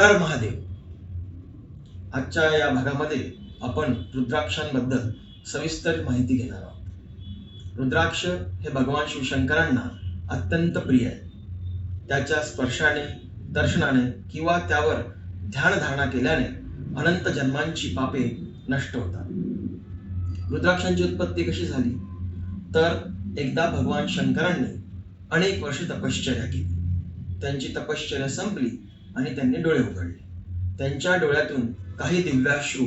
हर हर महादेव. आजच्या या भागामध्ये आपण रुद्राक्षांबद्दल सविस्तर माहिती घेणार आहोत. रुद्राक्ष हे भगवान शिवशंकरांना अत्यंत प्रिय आहे त्याच्या स्पर्शाने दर्शनाने किंवा त्यावर ध्यान धारणा केल्याने अनंत जन्मांची पापे नष्ट होतात. रुद्राक्षांची उत्पत्ती कशी झाली? तर एकदा भगवान शंकरांनी अनेक वर्ष तपश्चर्या केली. त्यांची तपश्चर्या संपली आणि त्यांनी डोळे उघडले. त्यांच्या डोळ्यातून काही दिव्याश्रू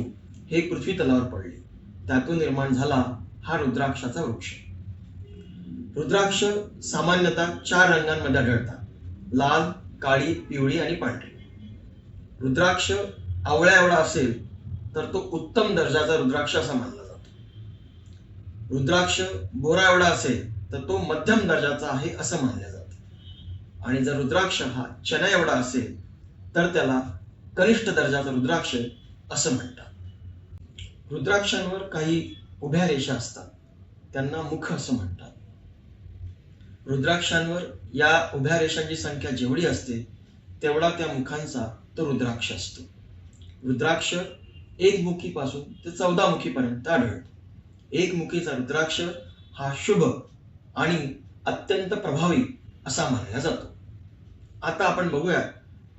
हे पृथ्वी तलावर पडले. त्यातून निर्माण झाला हा रुद्राक्षाचा वृक्ष. रुद्राक्ष सामान्यतः चार रंगांमध्ये आढळतात. लाल काळी पिवळी आणि पांढरी. रुद्राक्ष आवळ्या एवढा असेल तर तो उत्तम दर्जाचा रुद्राक्ष असा मानला जातो. रुद्राक्ष बोरा एवढा असेल तर तो मध्यम दर्जाचा आहे असं मानलं जातं. आणि जर रुद्राक्ष हा चना एवढा असेल तर त्याला कनिष्ठ दर्जाचा रुद्राक्ष असं म्हणतात. रुद्राक्षांवर काही उभ्या रेषा असतात. त्यांना मुख असं म्हणतात. रुद्राक्षांवर या उभ्या रेषांची संख्या जेवढी असते तेवढा त्या मुखांचा तो रुद्राक्ष असतो. रुद्राक्ष एक मुखीपासून ते चौदा मुखीपर्यंत आढळतो. एक मुखीचा रुद्राक्ष हा शुभ आणि अत्यंत प्रभावी असा मानला जातो. आता आपण बघूया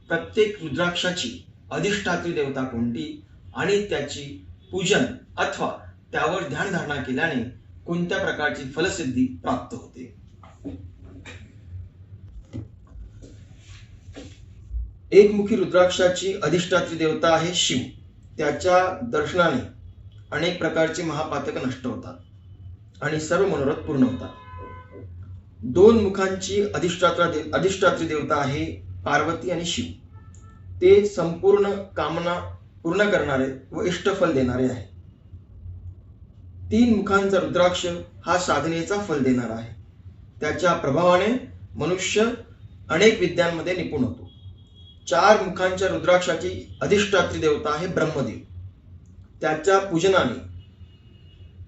प्रत्येक रुद्राक्षाची अधिष्ठात्री देवता कोणती आणि त्याची पूजन अथवा त्यावर ध्यान धारणा केल्याने कोणत्या प्रकारची फलसिद्धी प्राप्त होते? एकमुखी रुद्राक्षाची अधिष्ठात्री देवता आहे शिव. त्याच्या दर्शनाने अनेक प्रकारचे महापातक नष्ट होतात आणि सर्व मनोरथ पूर्ण होतात. दोन मुखांची अधिष्ठात्रा दे अधिष्ठात्री देवता आहे पार्वती आणि शिव. ते संपूर्ण कामना पूर्ण करणारे व इष्टफल देणारे आहे. तीन मुखांचा रुद्राक्ष हा साधनेचा फल देणारा आहे. त्याच्या प्रभावाने मनुष्य अनेक विद्यांमध्ये निपुण होतो. चार मुखांच्या रुद्राक्षाची अधिष्ठात्री देवता आहे ब्रह्मदेव. त्याच्या पूजनाने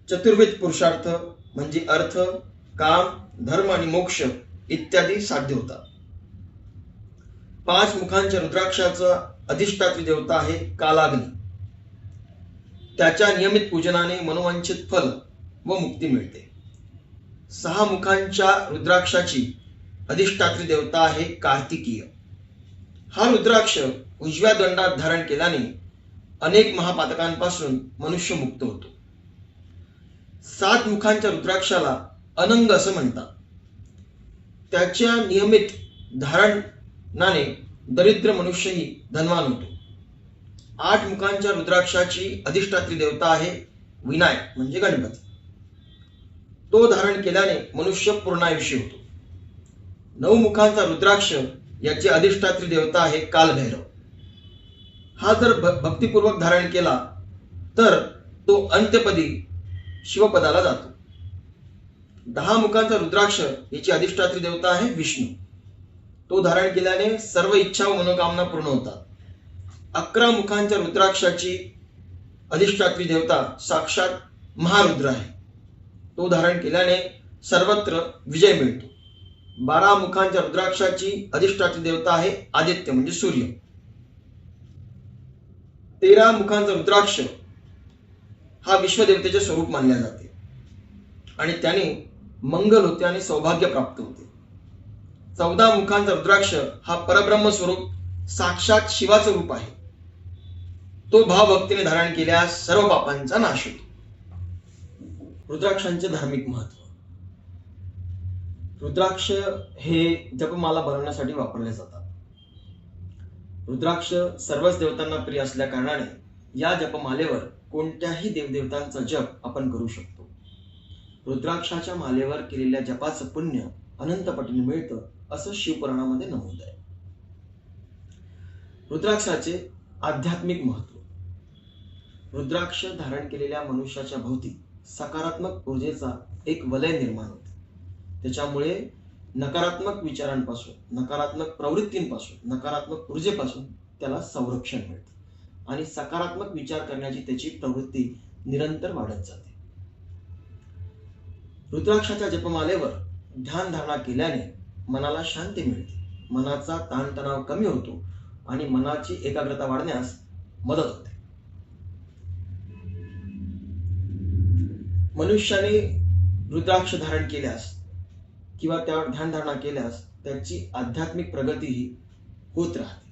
चतुर्विध पुरुषार्थ म्हणजे अर्थ काम धर्म आणि मोक्ष इत्यादी साध्य होतात. पाच मुखांच्या रुद्राक्षाचा अधिष्ठात्री देवता आहे कालाग्नी. त्याच्या नियमित पूजनाने मनोवांछित फल व मुक्ती मिळते. सहा मुखांच्या रुद्राक्षाची अधिष्ठात्री देवता आहे कार्तिकीय. हा रुद्राक्ष उजव्या दंडात धारण केल्याने अनेक महापातकांपासून मनुष्य मुक्त होतो. सात मुखांच्या रुद्राक्षाला अनंग असं म्हणतात. त्याच्या नियमित धारण नाणे दरिद्र मनुष्यही धनवान होतो. आठ मुखांच्या रुद्राक्षाची अधिष्ठात्री देवता आहे विनायक म्हणजे गणपती. तो धारण केल्याने मनुष्य पूर्णायुषी होतो. नऊ मुखांचा रुद्राक्ष याची अधिष्ठात्री देवता आहे कालभैरव. हा जर भ- भक्तिपूर्वक धारण केला तर तो अंत्यपदी शिवपदाला जातो. दहा मुखांचा रुद्राक्ष याची अधिष्ठात्री देवता आहे विष्णू. तो धारण केल्याने सर्व इच्छा व मनोकामना पूर्ण होतात. अकरा मुखांच्या रुद्राक्षाची अधिष्ठात्री देवता साक्षात महारुद्र आहे. तो धारण केल्याने सर्वत्र विजय मिळतो. बारा मुखांच्या रुद्राक्षाची अधिष्ठात्री देवता आहे आदित्य म्हणजे सूर्य. तेरा मुखांचा रुद्राक्ष हा विश्वदेवतेचे स्वरूप मानल्या जाते. आणि त्याने मंगल होते आणि सौभाग्य प्राप्त होते. चौदा मुखांचा रुद्राक्ष हा परब्रह्म स्वरूप साक्षात शिवाचं रूप आहे. तो भाव भक्तीने धारण केल्यास सर्व पापांचा नाश होतो. रुद्राक्षांचे धार्मिक महत्त्व. रुद्राक्ष हे जपमाला बनवण्यासाठी वापरले जातात. रुद्राक्ष सर्वच देवतांना प्रिय असल्या कारणाने या जपमालेवर कोणत्याही देवदेवतांचा जप आपण करू शकतो. रुद्राक्षाच्या मालेवर केलेल्या जपाचं पुण्य अनंत पटीने मिळतं असं शिवपुराणामध्ये नमूद आहे. रुद्राक्षाचे आध्यात्मिक महत्त्व. रुद्राक्ष धारण केलेल्या मनुष्याच्या भोवती सकारात्मक ऊर्जेचा एक वलय निर्माण होते. त्याच्यामुळे नकारात्मक विचारांपासून नकारात्मक प्रवृत्तींपासून नकारात्मक ऊर्जेपासून त्याला संरक्षण मिळतं. आणि सकारात्मक विचार करण्याची त्याची प्रवृत्ती निरंतर वाढत जाते. रुद्राक्षाच्या जपमालेवर ध्यान धारणा केल्याने मनाला शांती मिळते. मनाचा ताणतणाव कमी होतो आणि मनाची एकाग्रता वाढण्यास मदत होते. मनुष्याने रुद्राक्ष धारण केल्यास किंवा त्यावर ध्यानधारणा केल्यास त्याची आध्यात्मिक प्रगतीही होत राहते.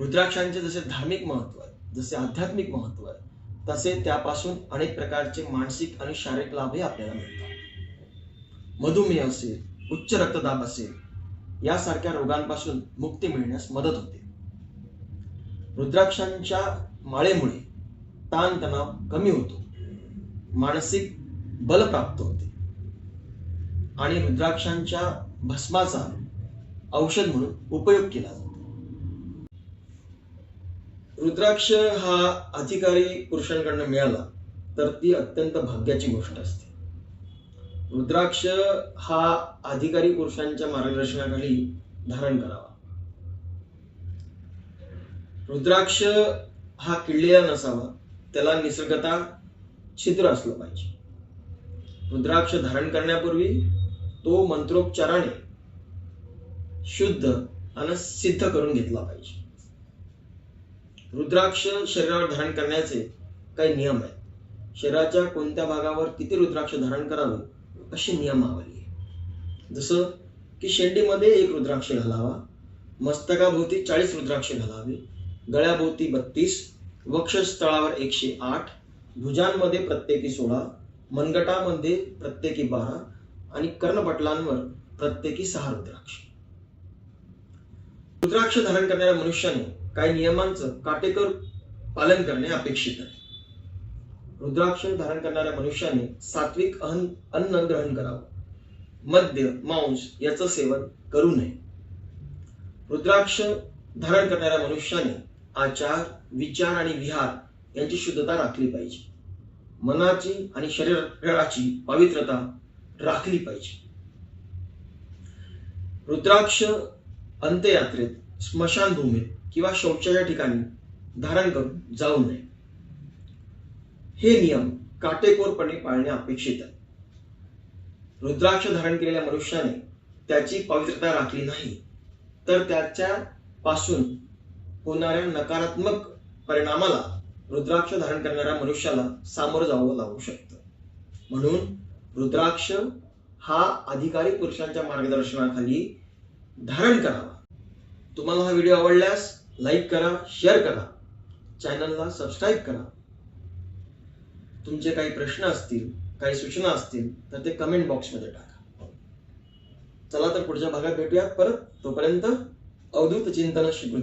रुद्राक्षांचे जसे धार्मिक महत्त्व आहे जसे आध्यात्मिक महत्त्व आहे तसे त्यापासून अनेक प्रकारचे मानसिक आणि शारीरिक लाभही आपल्याला मिळतात. मधुमेह असेल उच्च रक्तदाब असेल यासारख्या रोगांपासून मुक्ती मिळण्यास मदत होते. रुद्राक्षांच्या माळेमुळे ताणतणाव कमी होतो. मानसिक बल प्राप्त होते. आणि रुद्राक्षांच्या भस्माचा औषध म्हणून उपयोग केला जातो. रुद्राक्ष हा अधिकारी पुरुषांकडनं मिळाला तर ती अत्यंत भाग्याची गोष्ट असते. रुद्राक्ष हा अधिकारी पुरुषांच्या मार्गदर्शनाखाली धारण करावा. रुद्राक्ष हा किडलेला नसावा त्याला निसर्गता छिद्र असलं पाहिजे. रुद्राक्ष धारण करण्यापूर्वी तो मंत्रोच्चाराने शुद्ध आणि सिद्ध करून घेतला पाहिजे. रुद्राक्ष शरीरावर धारण करण्याचे काही नियम आहेत. शरीराच्या कोणत्या भागावर किती रुद्राक्ष धारण करावे अशी नियमावली आहे. जसं की शेंडीमध्ये एक रुद्राक्ष घालावा मस्तकाभोवती चाळीस रुद्राक्ष घालावे गळ्याभोवती बत्तीस वक्षस्थळावर एकशे आठ भुजांमध्ये प्रत्येकी सोळा मनगटामध्ये प्रत्येकी बारा आणि कर्णपटलांवर प्रत्येकी सहा रुद्राक्ष. रुद्राक्ष धारण करणाऱ्या मनुष्याने काही नियमांचं काटेकोर पालन करणे अपेक्षित आहे. रुद्राक्ष धारण करणाऱ्या मनुष्याने सात्विक अन्न ग्रहण करावं. मद्य मांस याचं सेवन करू नये. रुद्राक्ष धारण करणाऱ्या मनुष्याने आचार विचार आणि विहार यांची शुद्धता राखली पाहिजे. मनाची आणि शरीराची पवित्रता राखली पाहिजे. रुद्राक्ष अंत्ययात्रेत स्मशानभूमीत किंवा शौचाच्या ठिकाणी धारण करून जाऊ नये. हे नियम काटेकोरपणे पाळणे अपेक्षित आहे. रुद्राक्ष धारण केलेल्या मनुष्याने त्याची पवित्रता राखली नाही तर त्याच्या पासून होणाऱ्या नकारात्मक परिणामाला रुद्राक्ष धारण करणाऱ्या मनुष्याला सामोरं जावं लागू शकतं. म्हणून रुद्राक्ष हा अधिकारी पुरुषांच्या मार्गदर्शनाखाली धारण करावा. तुम्हाला हा व्हिडिओ आवडल्यास लाईक करा शेअर करा चॅनलला सबस्क्राईब करा. तुमचे काही प्रश्न असतील काही सूचना असतील तर ते कमेंट बॉक्समध्ये टाका. चला तर पुढच्या भागात भेटूयात परत. तोपर्यंत अवधूत चिंतन शिकू